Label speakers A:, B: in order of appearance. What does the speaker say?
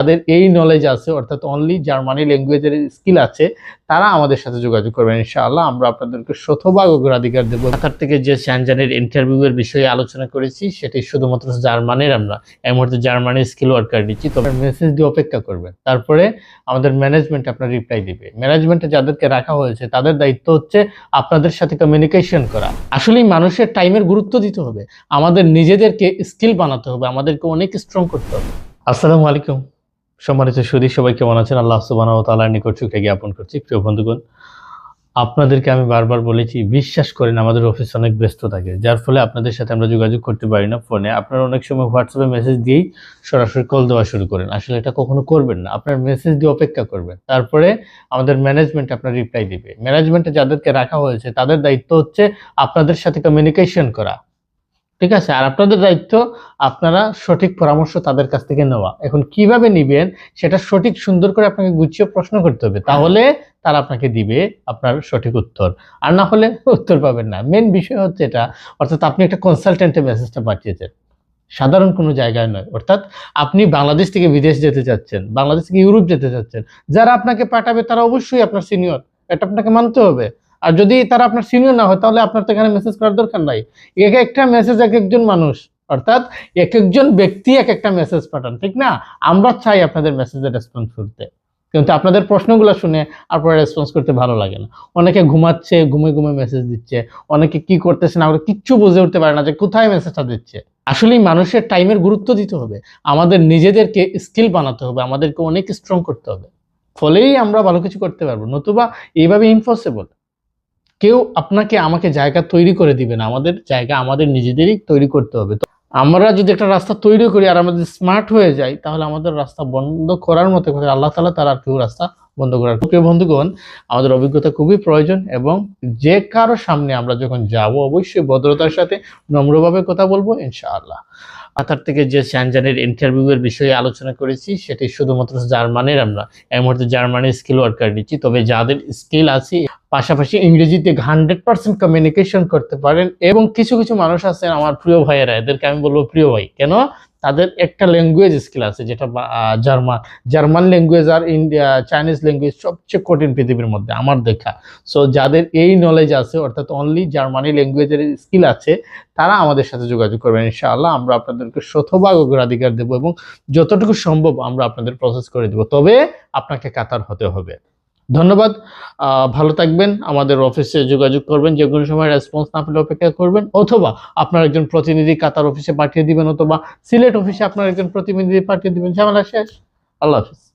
A: তাদের এই নলেজ আছে, অর্থাৎ অনলি জার্মানি ল্যাঙ্গুয়েজের স্কিল আছে, তারা আমাদের সাথে যোগাযোগ করবেন, ইনশাআল্লাহ। আমরা আপনাদেরকে শতভাগ অগ্রাধিকার দেবো। কাতার থেকে যে শ্যানজানের ইন্টারভিউ এর বিষয়ে আলোচনা করেছি, সেটি শুধুমাত্র জার্মানির আমরা। এই মুহূর্তে জার্মানির স্কিল ওয়ার্কার নিচ্ছি। তবে মেসেজ দিয়ে অপেক্ষা করবেন। তারপরে আমাদের ম্যানেজমেন্ট আপনার রিপ্লাই দিবে। ম্যানেজমেন্টে যাদেরকে রাখা হয়েছে, তাদের দায়িত্ব হচ্ছে আপনাদের সাথে কমিউনিকেশন করা। আসলেই মানুষের টাইমের গুরুত্ব দিতে হবে। আমাদের নিজেদেরকে স্কিল বানাতে হবে। আমাদেরকে অনেক স্ট্রং করতে হবে। আসসালামু আলাইকুম। সম্মানিত সুদী সবাই কেমন আছেন? আল্লাহ সুবাহ তালার নিকট সুখে জ্ঞাপন করছি। প্রিয় বন্ধুগণ, আপনাদেরকে আমি বারবার বলেছি, বিশ্বাস করেন, আমাদের অফিস অনেক ব্যস্ত থাকে। যার ফলে আপনাদের সাথে আমরা যোগাযোগ করতে পারি না ফোনে আপনারা অনেক সময় হোয়াটসঅ্যাপে মেসেজ দিয়েই সরাসরি কল দেওয়া শুরু করেন। আসলে এটা কখনো করবেন না। আপনার মেসেজ দিয়ে অপেক্ষা করবেন। তারপরে আমাদের ম্যানেজমেন্ট আপনার রিপ্লাই দিবে। ম্যানেজমেন্টে যাদেরকে রাখা হয়েছে, তাদের দায়িত্ব হচ্ছে আপনাদের সাথে কমিউনিকেশন করা। ঠিক আছে? আর আপনাদের দায়িত্ব আপনারা সঠিক পরামর্শ তাদের কাছ থেকে নেওয়া। এখন কীভাবে নিবেন সেটা সঠিক সুন্দর করে আপনাকে গুছিয়ে প্রশ্ন করতে হবে। তাহলে তারা আপনাকে দিবে আপনার সঠিক উত্তর। আর না হলে উত্তর পাবেন না। মেন বিষয় হচ্ছে এটা, অর্থাৎ আপনি একটা কনসালটেন্টের মেসেজটা পাঠিয়েছেন। সাধারণ কোনো জায়গায় নয়। অর্থাৎ আপনি বাংলাদেশ থেকে বিদেশ যেতে চাচ্ছেন, বাংলাদেশ থেকে ইউরোপ যেতে চাচ্ছেন, যারা আপনাকে পাঠাবে তারা অবশ্যই আপনার সিনিয়র এটা আপনাকে মানতে হবে। আর যদি তারা আপনার সিনিয়র না হয়, তাহলে আপনার তো এখানে মেসেজ করার দরকার নাই। এক একটা মেসেজ এক একজন মানুষ, অর্থাৎ এক একজন ব্যক্তি এক একটা মেসেজ পাঠান, ঠিক না? আমরা চাই আপনাদের মেসেজের রেসপন্স করতে কিন্তু আপনাদের প্রশ্নগুলো শুনে আপনার রেসপন্স করতে ভালো লাগে না। অনেকে ঘুমাচ্ছে, ঘুমে ঘুমে মেসেজ দিচ্ছে। অনেকে কি করতেছে না ওরা কিচ্ছু বুঝে উঠতে পারে না যে কোথায় মেসেজটা দিচ্ছে। আসলেই মানুষের টাইমের গুরুত্ব দিতে হবে। আমাদের নিজেদেরকে স্কিল বানাতে হবে, আমাদেরকে অনেক স্ট্রং করতে হবে। ফলেই আমরা ভালো কিছু করতে পারব। নতুবা এইভাবে ইম্পসিবল কেউ আপনাকে আমাকে জায়গা তৈরি করে দিবে না। আমাদের জায়গা আমাদের নিজেদেরই তৈরি করতে হবে। তো আমরা যদি একটা রাস্তা তৈরি করি আর আমাদের স্মার্ট হয়ে যাই, তাহলে আমাদের রাস্তা বন্ধ করার মতো কথা আল্লাহ তালা তার আর কেউ রাস্তা বন্ধ করার প্রিয় বন্ধুগণ, আমাদের অভিজ্ঞতা খুবই প্রয়োজন এবং যে কারও সামনে আমরা যখন যাব, অবশ্যই ভদ্রতার সাথে নম্রভাবে কথা বলব, ইনশাআল্লাহ। কাতার থেকে যে শ্যানজানের ইন্টারভিউ এর বিষয়ে আলোচনা করেছি, সেটি শুধুমাত্র জার্মানির আমরা। এই মুহূর্তে জার্মানির স্কিল ওয়ার্কার নিচ্ছি তবে যাদের স্কিল আছে পাশাপাশি ইংরেজিতে হান্ড্রেড পার্সেন্ট কমিউনিকেশন করতে পারেন এবং কিছু কিছু মানুষ আছেন আমার প্রিয় ভাইয়েরা, এদেরকে আমি বলব প্রিয় ভাই। কেন? তাদের একটা ল্যাঙ্গুয়েজ স্কিল আছে যেটা জার্মান জার্মান ল্যাঙ্গুয়েজ আর ইন্ডিয়া চাইনিজ ল্যাঙ্গুয়েজ সবচেয়ে কঠিন পৃথিবীর মধ্যে, আমার দেখা। সো যাদের এই নলেজ আছে, অর্থাৎ অনলি জার্মানি ল্যাঙ্গুয়েজের স্কিল আছে, তারা আমাদের সাথে যোগাযোগ করবেন, ইনশাআল্লাহ। আমরা আপনাদেরকে শতভাগ অগ্রাধিকার দেবো এবং যতটুকু সম্ভব আমরা আপনাদের প্রসেস করে দেবো। তবে আপনাকে কাতার হতে হবে। ধন্যবাদ। ভালো থাকবেন, আমাদের অফিসে যোগাযোগ করবেন, যে কোনো সময় রেসপন্স না পেলে অপেক্ষা করবেন, অথবা আপনার একজন প্রতিনিধি কাতার অফিসে পাঠিয়ে দিবেন, অথবা সিলেট অফিসে আপনার একজন প্রতিনিধি পাঠিয়ে দিবেন। ঝামেলা শেষ। আল্লাহ হাফিজ।